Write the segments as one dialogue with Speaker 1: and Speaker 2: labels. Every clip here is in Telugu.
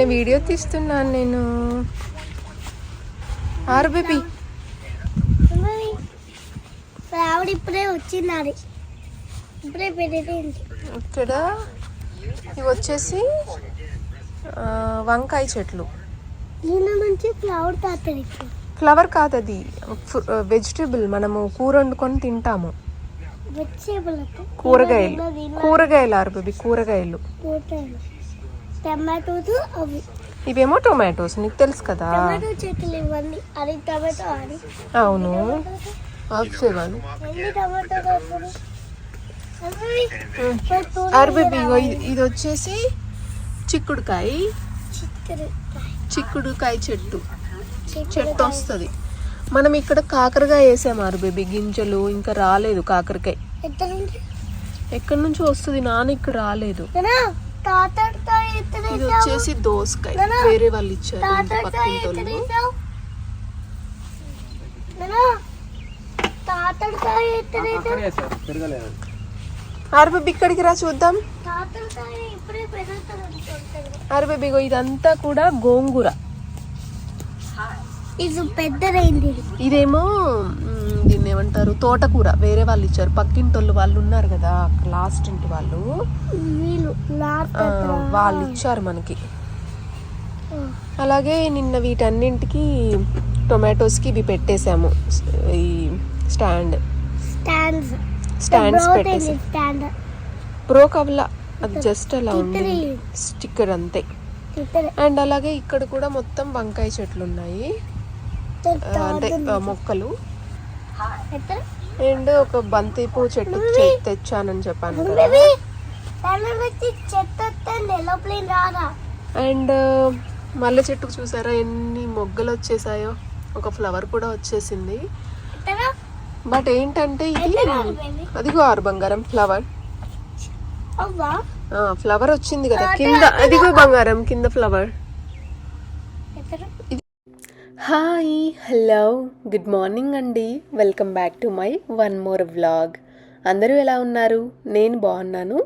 Speaker 1: మిమ్మల్ని వీడియో తీస్తున్నాను నేను. ఆరు బేబీ.
Speaker 2: ఆవిడ ఇప్పుడే వచ్చింది. ఇప్పుడే
Speaker 1: ఇక్కడ ఇవి వచ్చేసి వంకాయ చెట్లు.
Speaker 2: నుంచి ఫ్లవర్ తాతది
Speaker 1: ఫ్లవర్ కాదు అది. వెజిటేబుల్ మనము కూర వండుకొని తింటాము. కూరగాయలు. కూరగాయలు ఆరు బేబీ కూరగాయలు.
Speaker 2: టమాటోస్ అవి.
Speaker 1: ఇవేమో టొమాటోస్ నీకు తెలుసు కదా.
Speaker 2: టమాటో చెట్లు ఇవ్వండి. అది టమాటో అది
Speaker 1: అవును. ఆఫ్సేవాను
Speaker 2: ఎన్ని టమాటో వస్తుంది?
Speaker 1: ఆరు బేబీ ఇగో ఇది వచ్చేసి చిక్కుడుకాయ.
Speaker 2: చిక్కుడు
Speaker 1: చిక్కుడుకాయ చెట్టు. చెట్టు వస్తుంది. మనం ఇక్కడ కాకరకాయ వేసాము ఆరు బేబీ గింజలు ఇంకా రాలేదు కాకరకాయ.
Speaker 2: ఎక్కడ నుంచి?
Speaker 1: వస్తుంది? నాన్న ఇక్కడ రాలేదు.
Speaker 2: ఎత్తున
Speaker 1: ఇది వచ్చేసి దోసకాయ. వేరే వాళ్ళు ఇచ్చారు ఇంటి
Speaker 2: తాతడితో
Speaker 1: పక్కింటి
Speaker 2: ఎత్తున
Speaker 1: వాళ్ళు.
Speaker 2: తాతడితో ఎత్తున
Speaker 1: ఆరు బేబీ ఇక్కడికి రా చూద్దాం. ఇగో ఇదంతా కూడా గోంగూర.
Speaker 2: ఇది పెద్దదైంది.
Speaker 1: ఇదేమో ఏమంటారు? తోటకూర. వేరే వాళ్ళు ఇచ్చారు. పక్కింటోళ్ళు వాళ్ళు ఉన్నారు కదా లాస్ట్ ఇంటి వాళ్ళు.
Speaker 2: వీళ్ళు
Speaker 1: ఇచ్చారు మనకి. అలాగే నిన్న వీటన్నింటికి టొమాటోస్కి ఇవి పెట్టేశాము. ఈ స్టాండ్
Speaker 2: స్టాండ్స్
Speaker 1: స్టాండ్స్ పెట్టేసాం ప్రో కవల అది జస్ట్ అలా ఉంది. స్టిక్కర్ అంతే. అండ్ అలాగే ఇక్కడ కూడా మొత్తం వంకాయ చెట్లు ఉన్నాయి. అంటే మొక్కలు. అండ్ ఒక బంతి పూ చెట్టు తెచ్చానని చెప్పాను అండ్ మల్లె చెట్టుకు చూసారా ఎన్ని మొగ్గలు వచ్చేసాయో. ఒక ఫ్లవర్ కూడా వచ్చేసింది. బట్ ఏంటంటే ఇది అదిగో ఆరు బంగారం ఫ్లవర్. ఫ్లవర్ వచ్చింది కదా కింద అదిగో బంగారం కింద
Speaker 2: flower.
Speaker 1: Hi hello good morning అండి. Welcome back to my one more vlog. అందరూ ఎలా ఉన్నారు? నేను బాగున్నాను.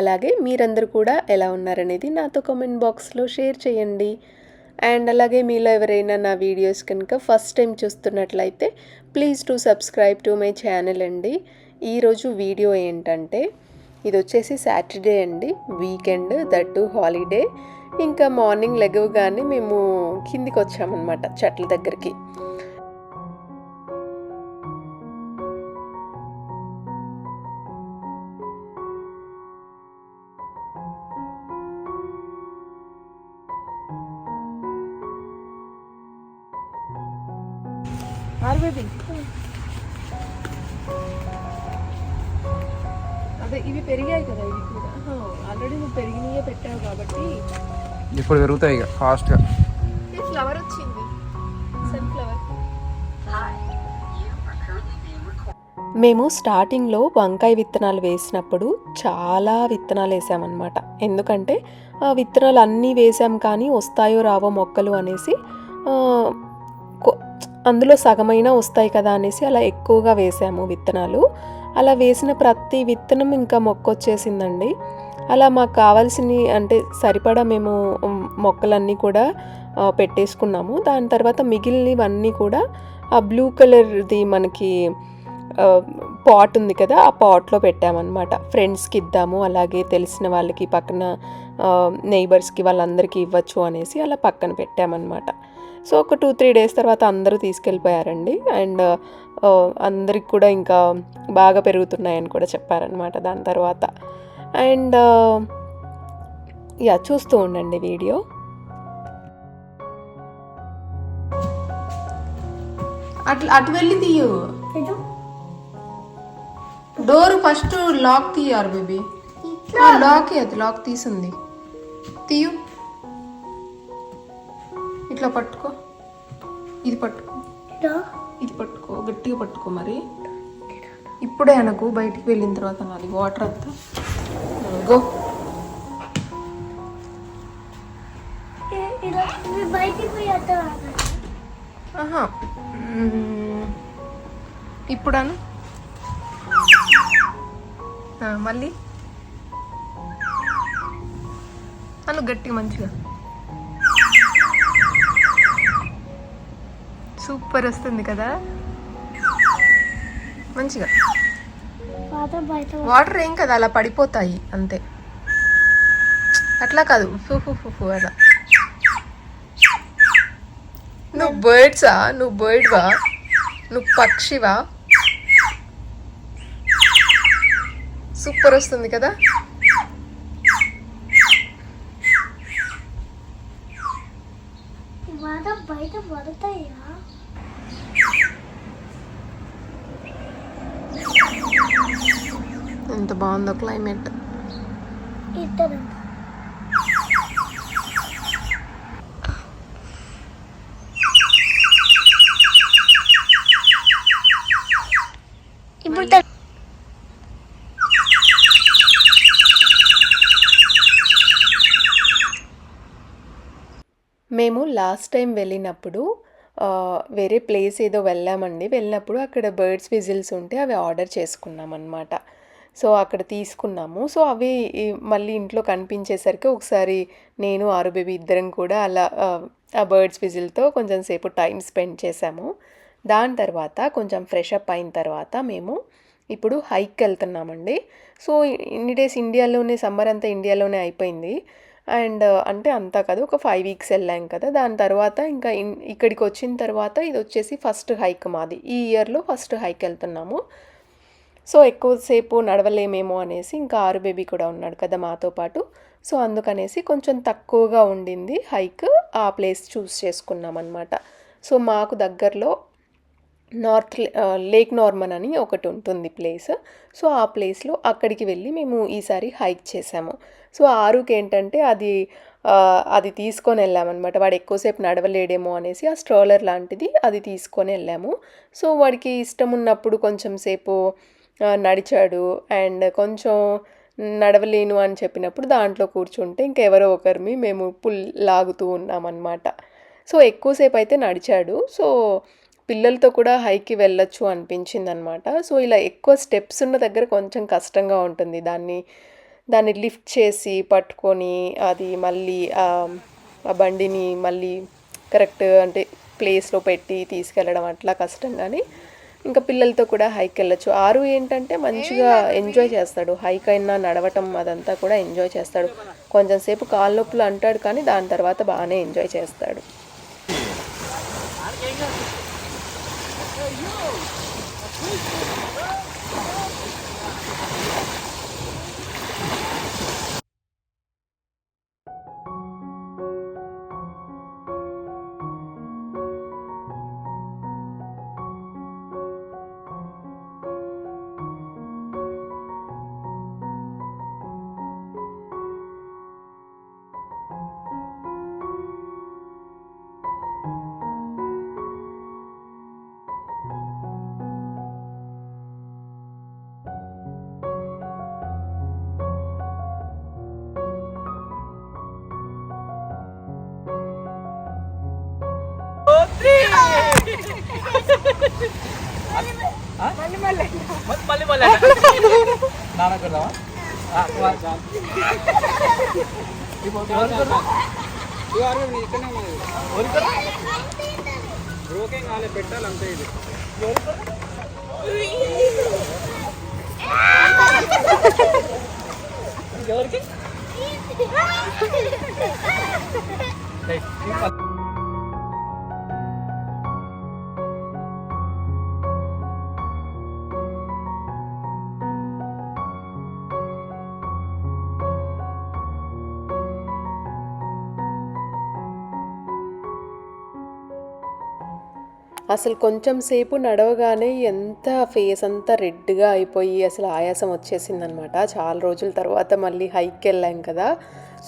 Speaker 1: అలాగే మీరందరూ కూడా ఎలా ఉన్నారనేది నాతో కామెంట్ బాక్స్లో షేర్ చేయండి. అండ్ అలాగే మీలో ఎవరైనా నా వీడియోస్ కనుక ఫస్ట్ టైం చూస్తున్నట్లయితే please to subscribe to my channel అండి. ఈరోజు వీడియో ఏంటంటే ఇది వచ్చేసి సాటర్డే అండి. Weekend that holiday. ఇంకా మార్నింగ్ లెగవగానే మేము కిందికి వచ్చామన్నమాట చెట్ల దగ్గరికి. అదే ఇవి పెరిగాయి కదా ఇవి కూడా. ఆల్రెడీ నువ్వు పెరిగినాయే పెట్టావు కాబట్టి.
Speaker 3: ఇప్పుడు పెరుగుతాయి ఇక ఫాస్ట్గా
Speaker 1: ఫ్లవర్ వచ్చింది. సన్ఫ్లవర్ మేము స్టార్టింగ్లో వంకాయ విత్తనాలు వేసినప్పుడు చాలా విత్తనాలు వేసామన్నమాట. ఎందుకంటే ఆ విత్తనాలు అన్నీ వేసాం కానీ వస్తాయో రావో మొక్కలు అనేసి అందులో సగమైన వస్తాయి కదా అనేసి అలా ఎక్కువగా వేసాము విత్తనాలు. అలా వేసిన ప్రతి విత్తనం ఇంకా మొక్క వచ్చేసిందండి అలా మాకు కావాల్సినవి అంటే సరిపడా మేము మొక్కలన్నీ కూడా పెట్టేసుకున్నాము. దాని తర్వాత మిగిలినవన్నీ కూడా ఆ బ్లూ కలర్ది మనకి పాట్ ఉంది కదా ఆ పాట్లో పెట్టామన్నమాట. ఫ్రెండ్స్కి ఇద్దాము అలాగే తెలిసిన వాళ్ళకి పక్కన నైబర్స్కి వాళ్ళందరికీ ఇవ్వచ్చు అనేసి అలా పక్కన పెట్టామన్నమాట. సో ఒక టూ త్రీ డేస్ తర్వాత అందరూ తీసుకెళ్ళిపోయారండి. అండ్ అందరికి కూడా ఇంకా బాగా పెరుగుతున్నాయని కూడా చెప్పారనమాట దాని తర్వాత. అండ్ యా చూస్తూ ఉండండి వీడియో. అట్లా అటు వెళ్ళి తీయు. డోర్ ఫస్ట్ లాక్ తీయారు బేబీ. లాక్ అది లాక్ తీసింది. తీయు. ఇట్లా పట్టుకో. ఇది పట్టుకో. ఇది పట్టుకో. గట్టిగా పట్టుకో మరి. ఇప్పుడే అనకు బయటికి వెళ్ళిన తర్వాత నాది వాటర్ అంతా. గో.
Speaker 2: ఇ- ఇలా ఇవి బయటికి పోయి
Speaker 1: సూపర్ వస్తుంది కదా? మంచిగా.
Speaker 2: వాటర్
Speaker 1: ఏం కదా అలా పడిపోతాయి అంతే. అట్లా కాదు. ఫు ఫు ఫు ఫు అలా నువ్వు బర్డ్సా నువ్వు బర్డ్వా నువ్వు పక్షివా సూపర్ వస్తుంది కదా?
Speaker 2: బయట పడతాయా.
Speaker 1: ఎంత బాగుందో క్లైమేట్.
Speaker 2: ఇప్పుడు
Speaker 1: మేము లాస్ట్ టైం వెళ్ళినప్పుడు ఆ, వేరే ప్లేస్ ఏదో వెళ్ళామండి. వెళ్ళినప్పుడు అక్కడ బర్డ్స్ విజిల్స్ ఉంటే అవి ఆర్డర్ చేసుకున్నాం అనమాట సో అక్కడ తీసుకున్నాము. సో అవి మళ్ళీ ఇంట్లో కనిపించేసరికి ఒకసారి నేను ఆరు బేబీ ఇద్దరం కూడా అలా ఆ, బర్డ్స్ విజిల్తో కొంచెం సేపు టైం స్పెండ్ చేశాము దాని తర్వాత కొంచెం ఫ్రెష్ అప్ అయిన తర్వాత మేము ఇప్పుడు హైక్ వెళ్తున్నామండి. సో ఇన్ని డేస్ ఇండియాలోనే సమ్మర్ అంతా ఇండియాలోనే అయిపోయింది. అండ్ అంటే అంతా కాదు ఒక ఫైవ్ వీక్స్ వెళ్ళాం కదా. దాని తర్వాత ఇంకా ఇక్కడికి వచ్చిన తర్వాత ఇది వచ్చేసి ఫస్ట్ హైక్ మాది. ఈ ఇయర్లో ఫస్ట్ హైక్ వెళ్తున్నాము. సో ఎక్కువసేపు నడవలేమేమో అనేసి ఇంకా ఆరు బేబీ కూడా ఉన్నాడు కదా మాతో పాటు. సో అందుకనేసి కొంచెం తక్కువగా ఉండింది హైక్ ఆ ప్లేస్ చూస్ చేసుకున్నాం అనమాట సో మాకు దగ్గరలో నార్త్ లేక్ నార్మన్ అని ఒకటి ఉంటుంది ప్లేస్. సో ఆ ప్లేస్లో అక్కడికి వెళ్ళి మేము ఈసారి హైక్ చేసాము. సో ఆరుకి ఏంటంటే అది అది తీసుకొని వెళ్ళామన్నమాట. వాడు ఎక్కువసేపు నడవలేడేమో అనేసి ఆ స్ట్రోలర్ లాంటిది అది తీసుకొని వెళ్ళాము. సో వాడికి ఇష్టం ఉన్నప్పుడు కొంచెం సేపు నడిచాడు. అండ్ కొంచెం నడవలేను అని చెప్పినప్పుడు దాంట్లో కూర్చుంటే ఇంకెవరో ఒకరిని మేము పుల్ లాగుతూ ఉన్నామన్నమాట. సో ఎక్కువసేపు అయితే నడిచాడు. సో పిల్లలతో కూడా హైకి వెళ్ళొచ్చు అనిపించింది అనమాట సో ఇలా ఎక్కువ స్టెప్స్ ఉన్న దగ్గర కొంచెం కష్టంగా ఉంటుంది. దాన్ని దాన్ని లిఫ్ట్ చేసి పట్టుకొని అది మళ్ళీ ఆ బండిని మళ్ళీ కరెక్ట్ అంటే ప్లేస్లో పెట్టి తీసుకెళ్ళడం అట్లా కష్టం. కానీ ఇంకా పిల్లలతో కూడా హైక్ వెళ్ళొచ్చు. ఆరు ఏంటంటే మంచిగా ఎంజాయ్ చేస్తాడు. హైక్ అయినా నడవటం అదంతా కూడా ఎంజాయ్ చేస్తాడు. కొంచెం సేపు కాళ్ళ నొప్పులు అంటాడు కానీ దాని తర్వాత బాగానే ఎంజాయ్ చేస్తాడు.
Speaker 4: మళ్ళీ మళ్ళీ నాన్నకున్నావా బ్రోకేం కాలే పెట్టాలి అంతే ఇది ఎవరికి
Speaker 1: అసలు కొంచెం సేపు నడవగానే ఎంత ఫేస్ అంతా రెడ్గా అయిపోయి అసలు ఆయాసం వచ్చేసిందనమాట. చాలా రోజుల తర్వాత మళ్ళీ హైక్కి వెళ్ళాం కదా.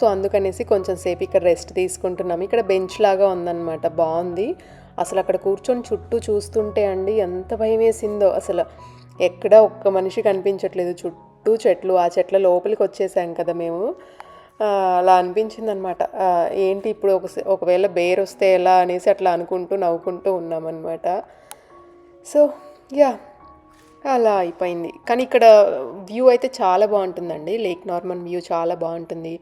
Speaker 1: సో అందుకనేసి కొంచెం సేపు ఇక్కడ రెస్ట్ తీసుకుంటున్నాం. ఇక్కడ బెంచ్ లాగా ఉందన్నమాట బాగుంది. అసలు అక్కడ కూర్చొని చుట్టూ చూస్తుంటే అండి ఎంత భయం వేసిందో. అసలు ఎక్కడ ఒక్క మనిషి కనిపించట్లేదు. చుట్టూ చెట్లు ఆ చెట్ల లోపలికి వచ్చేసాం కదా మేము. అలా అనిపించింది అనమాట ఏంటి ఇప్పుడు ఒక ఒకవేళ బేర్ వస్తే ఎలా అనేసి అట్లా అనుకుంటూ నవ్వుకుంటూ ఉన్నామన్నమాట. సో యా అలా అయిపోయింది. కానీ ఇక్కడ వ్యూ అయితే చాలా బాగుంటుందండి. లేక్ నార్మల్ వ్యూ చాలా బాగుంటుంది.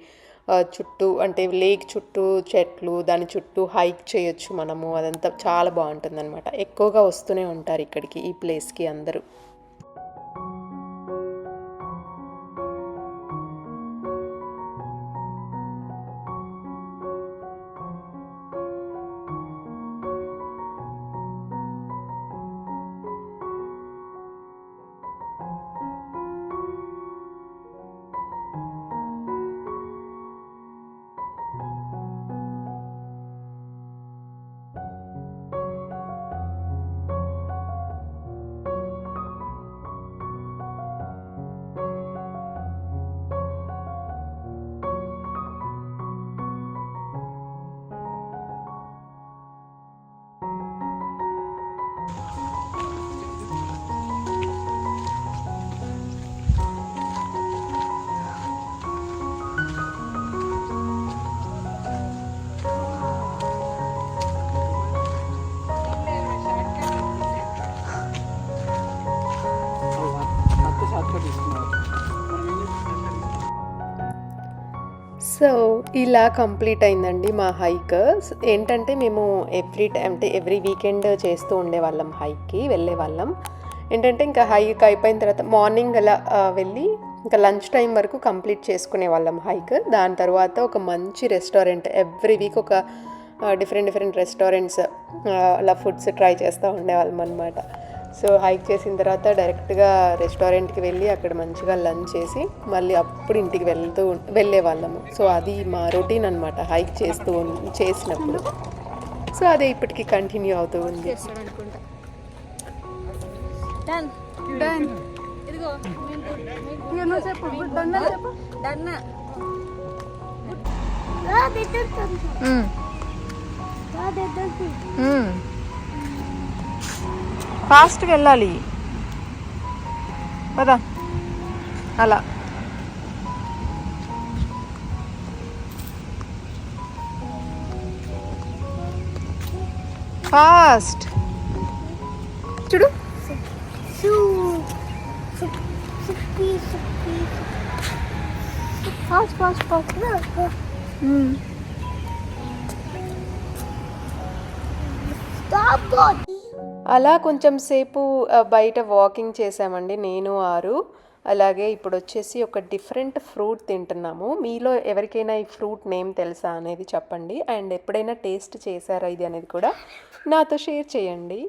Speaker 1: చుట్టూ అంటే లేక్ చుట్టూ చెట్లు దాని చుట్టూ హైక్ చేయొచ్చు మనము. అదంతా చాలా బాగుంటుంది అనమాట ఎక్కువగా వస్తూనే ఉంటారు ఇక్కడికి ఈ ప్లేస్కి అందరూ. సో ఇలా కంప్లీట్ అయిందండి మా హైక్. ఏంటంటే మేము ఎవ్రీ టైం అంటే ఎవ్రీ వీకెండ్ చేస్తూ ఉండేవాళ్ళం హైక్కి వెళ్ళే వాళ్ళం. ఏంటంటే ఇంకా హైక్ అయిపోయిన తర్వాత మార్నింగ్ అలా వెళ్ళి ఇంకా లంచ్ టైం వరకు కంప్లీట్ చేసుకునే వాళ్ళం హైక్. దాని తర్వాత ఒక మంచి రెస్టారెంట్ ఎవ్రీ వీక్ ఒక డిఫరెంట్ డిఫరెంట్ రెస్టారెంట్స్ అలా ఫుడ్స్ ట్రై చేస్తూ ఉండేవాళ్ళం అనమాట సో హైక్ చేసిన తర్వాత డైరెక్ట్గా రెస్టారెంట్కి వెళ్ళి అక్కడ మంచిగా లంచ్ చేసి మళ్ళీ అప్పుడు ఇంటికి వెళ్తూ వెళ్ళే వాళ్ళము సో అది మా రొటీన్ అనమాట హైక్ చేస్తూ చేసినప్పుడు. సో అదే ఇప్పటికి కంటిన్యూ అవుతూ ఉంది. ఫాస్ట్గా వెళ్ళాలి పదా అలా ఫాస్ట్ చూడు
Speaker 2: Su, su, supi, supi. Fast, fast, fast. Stop, God.
Speaker 1: అలా కొంచెం సేపు బయట వాకింగ్ చేసామండి నేను ఆరు. అలాగే ఇప్పుడు వచ్చేసి ఒక డిఫరెంట్ ఫ్రూట్ తింటున్నాము. మీలో ఎవరికైనా ఈ ఫ్రూట్ నేమ్ తెలుసా అనేది చెప్పండి. అండ్ ఎప్పుడైనా టేస్ట్ చేశారా ఇది అనేది కూడా నాతో షేర్ చేయండి.